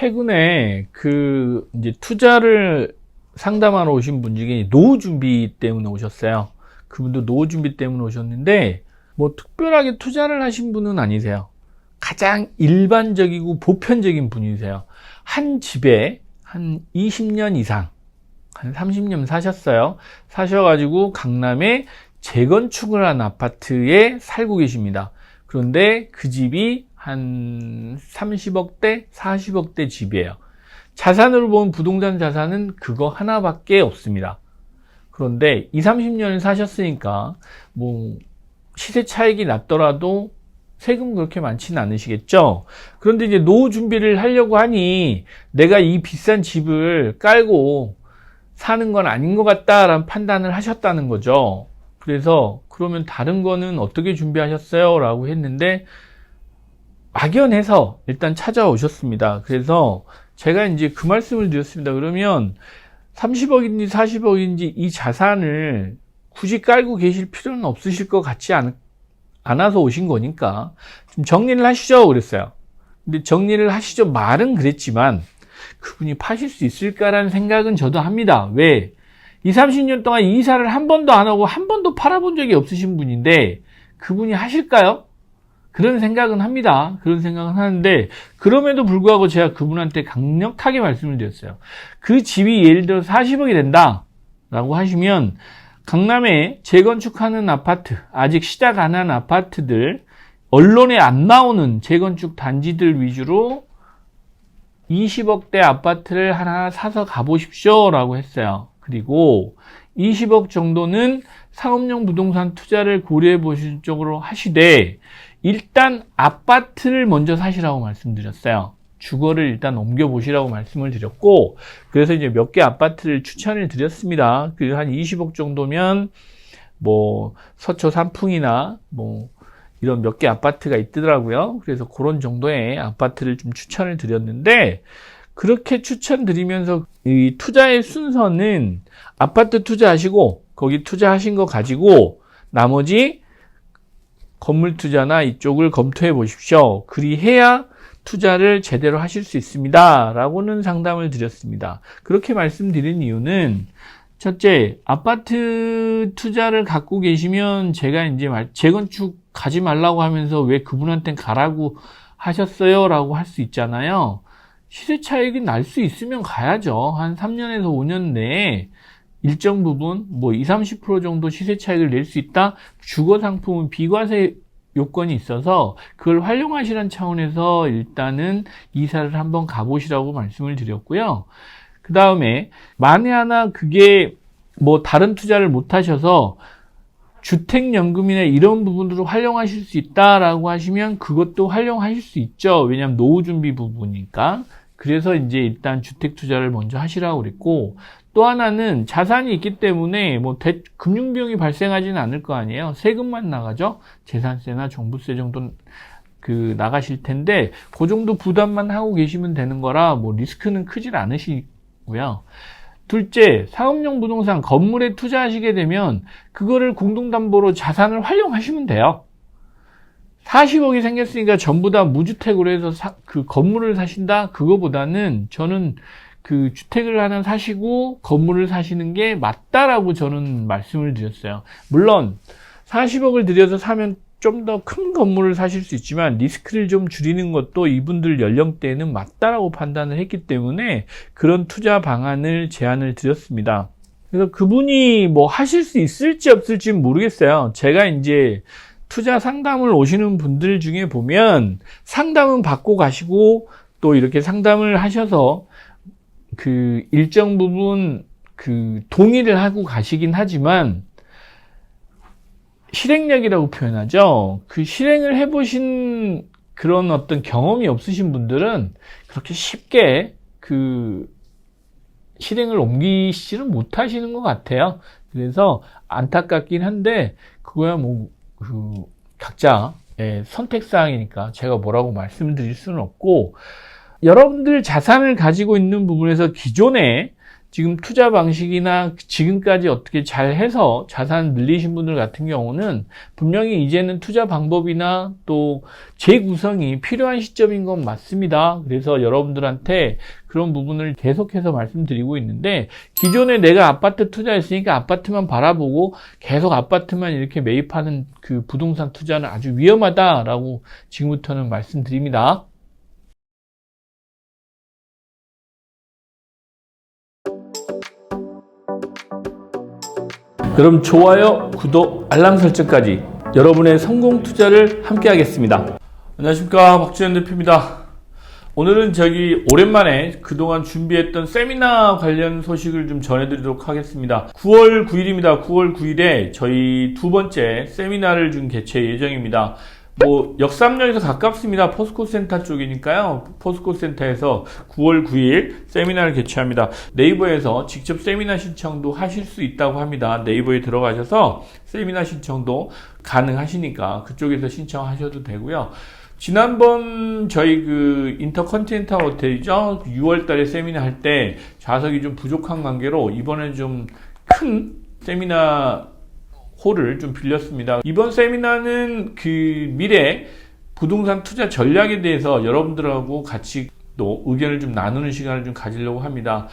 최근에 그 이제 투자를 상담하러 오신 분 중에 노후 준비 때문에 오셨어요. 그분도 노후 준비 때문에 오셨는데 뭐 특별하게 투자를 하신 분은 아니세요. 가장 일반적이고 보편적인 분이세요. 한 집에 한 20년 이상, 한 30년 사셨어요. 사셔가지고 강남에 재건축을 한 아파트에 살고 계십니다. 그런데 그 집이 한 30억대, 40억대 집이에요. 자산으로 보면 부동산 자산은 그거 하나밖에 없습니다. 그런데 2, 30년을 사셨으니까 뭐 시세 차익이 났더라도 세금 그렇게 많지는 않으시겠죠? 그런데 이제 노후 준비를 하려고 하니 내가 이 비싼 집을 깔고 사는 건 아닌 것 같다라는 판단을 하셨다는 거죠. 그래서 그러면 다른 거는 어떻게 준비하셨어요? 라고 했는데 막연해서 일단 찾아오셨습니다. 그래서 제가 이제 그 말씀을 드렸습니다. 그러면 30억인지 40억인지 이 자산을 굳이 깔고 계실 필요는 없으실 것 같지 않, 않아서 오신 거니까 좀 정리를 하시죠. 그랬어요. 근데 정리를 하시죠. 말은 그랬지만 그분이 파실 수 있을까라는 생각은 저도 합니다. 왜? 2, 30년 동안 이사를 한 번도 안 하고 한 번도 팔아본 적이 없으신 분인데 그분이 하실까요? 그런 생각은 합니다. 그런 생각은 하는데 그럼에도 불구하고 제가 그분한테 강력하게 말씀을 드렸어요. 그 집이 예를 들어 40억이 된다 라고 하시면 강남에 재건축하는 아파트 아직 시작 안 한 아파트들 언론에 안 나오는 재건축 단지들 위주로 20억대 아파트를 하나 사서 가보십시오 라고 했어요. 그리고 20억 정도는 상업용 부동산 투자를 고려해 보실 쪽으로 하시되 일단 아파트를 먼저 사시라고 말씀드렸어요. 주거를 일단 옮겨 보시라고 말씀을 드렸고 그래서 이제 몇 개 아파트를 추천을 드렸습니다. 그 한 20억 정도면 뭐 서초 삼풍이나 뭐 이런 몇 개 아파트가 있더라고요. 그래서 그런 정도의 아파트를 좀 추천을 드렸는데 그렇게 추천드리면서 이 투자의 순서는 아파트 투자하시고 거기 투자하신 거 가지고 나머지 건물 투자나 이쪽을 검토해 보십시오. 그리해야 투자를 제대로 하실 수 있습니다. 라고는 상담을 드렸습니다. 그렇게 말씀드린 이유는 첫째, 아파트 투자를 갖고 계시면 제가 이제 재건축 가지 말라고 하면서 왜 그분한테 가라고 하셨어요? 라고 할 수 있잖아요. 시세 차익이 날 수 있으면 가야죠. 한 3년에서 5년 내에 일정 부분 뭐 20, 30% 정도 시세 차익을 낼 수 있다. 주거 상품은 비과세 요건이 있어서 그걸 활용하시는 차원에서 일단은 이사를 한번 가보시라고 말씀을 드렸고요. 그 다음에 만에 하나 그게 뭐 다른 투자를 못 하셔서 주택연금이나 이런 부분으로 활용하실 수 있다라고 하시면 그것도 활용하실 수 있죠. 왜냐하면 노후 준비 부분이니까. 그래서 이제 일단 주택 투자를 먼저 하시라고 그랬고 또 하나는 자산이 있기 때문에 뭐 대, 금융 비용이 발생하지는 않을 거 아니에요. 세금만 나가죠. 재산세나 종부세 정도 그 나가실 텐데 그 정도 부담만 하고 계시면 되는 거라 뭐 리스크는 크질 않으시고요. 둘째, 사업용 부동산 건물에 투자하시게 되면 그거를 공동담보로 자산을 활용하시면 돼요. 40억이 생겼으니까 전부 다 무주택으로 해서 사, 그 건물을 사신다? 그거보다는 저는 그 주택을 하나 사시고 건물을 사시는 게 맞다라고 저는 말씀을 드렸어요. 물론 40억을 들여서 사면 좀 더 큰 건물을 사실 수 있지만 리스크를 좀 줄이는 것도 이분들 연령대에는 맞다라고 판단을 했기 때문에 그런 투자 방안을 제안을 드렸습니다. 그래서 그분이 뭐 하실 수 있을지 없을지 모르겠어요. 제가 이제 투자 상담을 오시는 분들 중에 보면 상담은 받고 가시고 또 이렇게 상담을 하셔서 그 일정 부분 그 동의를 하고 가시긴 하지만 실행력이라고 표현하죠. 그 실행을 해보신 그런 어떤 경험이 없으신 분들은 그렇게 쉽게 그 실행을 옮기시는 못하시는 것 같아요. 그래서 안타깝긴 한데 그거야 뭐 그 각자 의 선택 사항이니까 제가 뭐라고 말씀드릴 수는 없고 여러분들 자산을 가지고 있는 부분에서 기존에 지금 투자 방식이나 지금까지 어떻게 잘 해서 자산 늘리신 분들 같은 경우는 분명히 이제는 투자 방법이나 또 재구성이 필요한 시점인 건 맞습니다. 그래서 여러분들한테 그런 부분을 계속해서 말씀드리고 있는데 기존에 내가 아파트 투자했으니까 아파트만 바라보고 계속 아파트만 이렇게 매입하는 그 부동산 투자는 아주 위험하다라고 지금부터는 말씀드립니다. 그럼 좋아요, 구독, 알람 설정까지 여러분의 성공 투자를 함께 하겠습니다. 안녕하십니까. 박주현 대표입니다. 오늘은 저기 오랜만에 그동안 준비했던 세미나 관련 소식을 좀 전해드리도록 하겠습니다. 9월 9일입니다. 9월 9일에 저희 두 번째 세미나를 좀 개최 예정입니다. 뭐 역삼역에서 가깝습니다. 포스코 센터 쪽이니까요. 포스코 센터에서 9월 9일 세미나를 개최합니다. 네이버에서 직접 세미나 신청도 하실 수 있다고 합니다. 네이버에 들어가셔서 세미나 신청도 가능하시니까 그쪽에서 신청하셔도 되고요. 지난번 저희 그 인터컨티넨탈 호텔이죠. 6월 달에 세미나 할 때 좌석이 좀 부족한 관계로 이번엔 좀 큰 세미나 홀을 좀 빌렸습니다. 이번 세미나는 그 미래 부동산 투자 전략에 대해서 여러분들하고 같이 또 의견을 좀 나누는 시간을 좀 가지려고 합니다.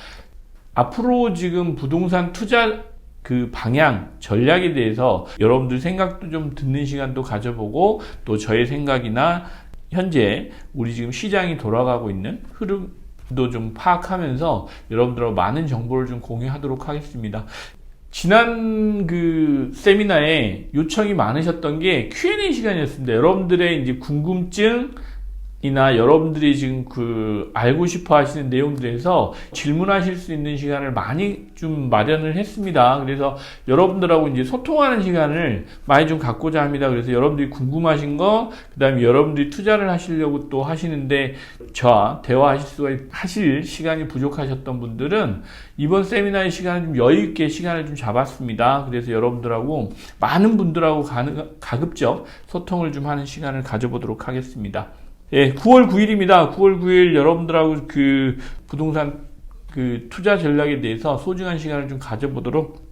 앞으로 지금 부동산 투자 그 방향, 전략에 대해서 여러분들 생각도 좀 듣는 시간도 가져보고 또 저의 생각이나 현재 우리 지금 시장이 돌아가고 있는 흐름도 좀 파악하면서 여러분들하고 많은 정보를 좀 공유하도록 하겠습니다. 지난 그 세미나에 요청이 많으셨던 게 Q&A 시간이었습니다. 여러분들의 이제 궁금증 이나 여러분들이 지금 그 알고 싶어 하시는 내용들에서 질문하실 수 있는 시간을 많이 좀 마련을 했습니다. 그래서 여러분들하고 이제 소통하는 시간을 많이 좀 갖고자 합니다. 그래서 여러분들이 궁금하신 거, 그 다음에 여러분들이 투자를 하시려고 또 하시는데 저와 대화하실 수가, 하실 시간이 부족하셨던 분들은 이번 세미나의 시간을 좀 여유있게 시간을 좀 잡았습니다. 그래서 여러분들하고 많은 분들하고 가능, 가급적 소통을 좀 하는 시간을 가져보도록 하겠습니다. 예, 9월 9일입니다. 9월 9일 여러분들하고 그 부동산 그 투자 전략에 대해서 소중한 시간을 좀 가져보도록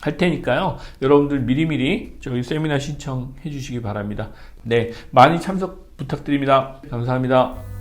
할 테니까요. 여러분들 미리미리 저희 세미나 신청해 주시기 바랍니다. 네, 많이 참석 부탁드립니다. 감사합니다.